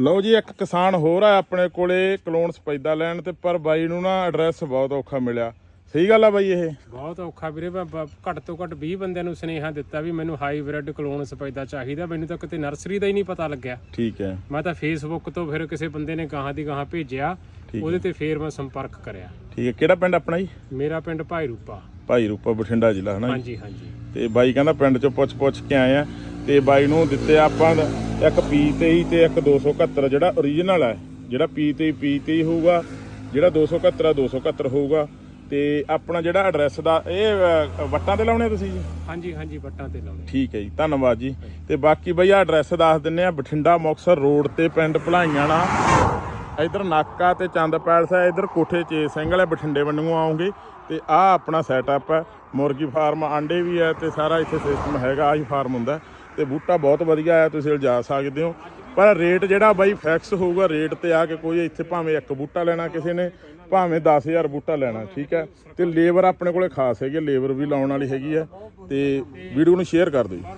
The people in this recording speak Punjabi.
ਲਓ ਜੀ ਇੱਕ ਕਿਸਾਨ ਹੋਰ ਆ ਆਪਣੇ ਕੋਲੇ ਕਲੋਨ ਸਪੈਦਾ ਲੈਣ ਤੇ ਪਰ ਬਾਈ ਨੂੰ ਨਾ ਐਡਰੈਸ ਬਹੁਤ ਔਖਾ ਮਿਲਿਆ। ਸਹੀ ਗੱਲ ਆ ਬਾਈ ਇਹ? ਬਹੁਤ ਔਖਾ ਵੀਰੇ ਮੈਂ ਬ- ਘੱਟ ਤੋਂ ਘੱਟ 20 ਬੰਦਿਆਂ ਨੂੰ ਸੁਨੇਹਾ ਦਿੱਤਾ ਵੀ ਮੈਨੂੰ ਹਾਈਬ੍ਰਿਡ ਕਲੋਨ ਸਪੈਦਾ ਚਾਹੀਦਾ। ਮੈਨੂੰ ਤਾਂ ਕਿਤੇ ਨਰਸਰੀ ਦਾ ਹੀ ਨਹੀਂ ਪਤਾ ਲੱਗਿਆ। ਠੀਕ ਹੈ। ਮੈਂ ਤਾਂ ਫੇਸਬੁੱਕ ਤੋਂ ਫਿਰ ਕਿਸੇ ਬੰਦੇ ਨੇ ਗਾਹਾਂ ਦੀ ਗਾਹਾਂ ਭੇਜਿਆ ਠੀਕ ਉਹਦੇ ਤੇ ਫੇਰ ਮੈਂ ਸੰਪਰਕ ਕਰਿਆ। ਠੀਕ ਹੈ। ਕਿਹੜਾ ਪਿੰਡ ਆਪਣਾ ਜੀ? ਮੇਰਾ ਪਿੰਡ ਭਾਈ ਰੂਪਾ। ਭਾਈ ਰੂਪਾ ਬਠਿੰਡਾ ਜ਼ਿਲ੍ਹਾ ਹਨਾ ਜੀ? ਹਾਂਜੀ ਹਾਂਜੀ। ਤੇ ਬਾਈ ਕਹਿੰਦਾ ਪਿੰਡ ਚੋਂ ਪੁੱਛ ਪੁੱਛ ਕੇ ਆਏ ਆ ਤੇ ਬਾਈ ਨੂੰ ਦਿੱਤੇ ਆਪਾਂ ਇੱਕ P23 ਤੇ ਇੱਕ 271 ਜਿਹੜਾ origignal ਹੈ ਜਿਹੜਾ P23 P23 ਹੋਊਗਾ ਜਿਹੜਾ 271 271 ਹੋਊਗਾ। ਤੇ ਆਪਣਾ ਜਿਹੜਾ ਐਡਰੈਸ ਦਾ ਇਹ ਵੱਟਾਂ ਤੇ ਲਾਉਣੇ ਤੁਸੀਂ ਜੀ? ਹਾਂਜੀ ਹਾਂਜੀ ਬੱਟਾਂ ਤੇ ਲਾਉਣੇ। ਠੀਕ ਹੈ ਜੀ ਧੰਨਵਾਦ ਜੀ। ਤੇ ਬਾਕੀ ਬਈ ਆ ਐਡਰੈਸ ਦੱਸ ਦਿੰਨੇ ਆ ਬਠਿੰਡਾ ਮੁਕਤਸਰ ਰੋਡ ਤੇ ਪਿੰਡ ਭਲਾਈਆਣਾ। ਇਧਰ ਨਾਕਾ ਤੇ ਚੰਦ ਪੈਲਸ ਹੈ ਇਧਰ ਕੋਠੇ ਚੇ ਸਿੰਘ ਵਾਲੇ ਬਠਿੰਡੇ ਵੱਲੋਂ ਆਉਂਗੇ ਤੇ ਆ ਆਪਣਾ ਸੈਟਅਪ ਹੈ ਮੁਰਗੀ ਫਾਰਮ ਆਂਡੇ ਵੀ ਹੈ ਤੇ ਸਾਰਾ ਇੱਥੇ ਸਿਸਟਮ ਹੈਗਾ ਆਹੀ ਫਾਰਮ ਹੁੰਦਾ। ਤੇ ਬੂਟਾ ਬਹੁਤ ਵਧੀਆ ਹੈ ਤੁਸੀਂ ਲਿਜਾ ਸਕਦੇ ਹੋ। ਪਰ ਰੇਟ ਜਿਹੜਾ ਬਾਈ ਫਿਕਸ ਹੋਊਗਾ, ਰੇਟ ਤੇ ਆ ਕੇ ਕੋਈ ਇੱਥੇ ਭਾਵੇਂ ਇੱਕ ਬੂਟਾ ਲੈਣਾ ਕਿਸੇ ਨੇ, ਭਾਵੇਂ 10000 ਬੂਟਾ ਲੈਣਾ, ਠੀਕ ਹੈ? ਤੇ ਲੇਬਰ ਆਪਣੇ ਕੋਲੇ ਖਾਸ ਹੈਗੀ ਲੇਬਰ ਵੀ ਲਾਉਣ ਵਾਲੀ ਹੈਗੀ ਹੈ। ਤੇ ਵੀਡੀਓ ਨੂੰ ਸ਼ੇਅਰ ਕਰ ਦਿਓ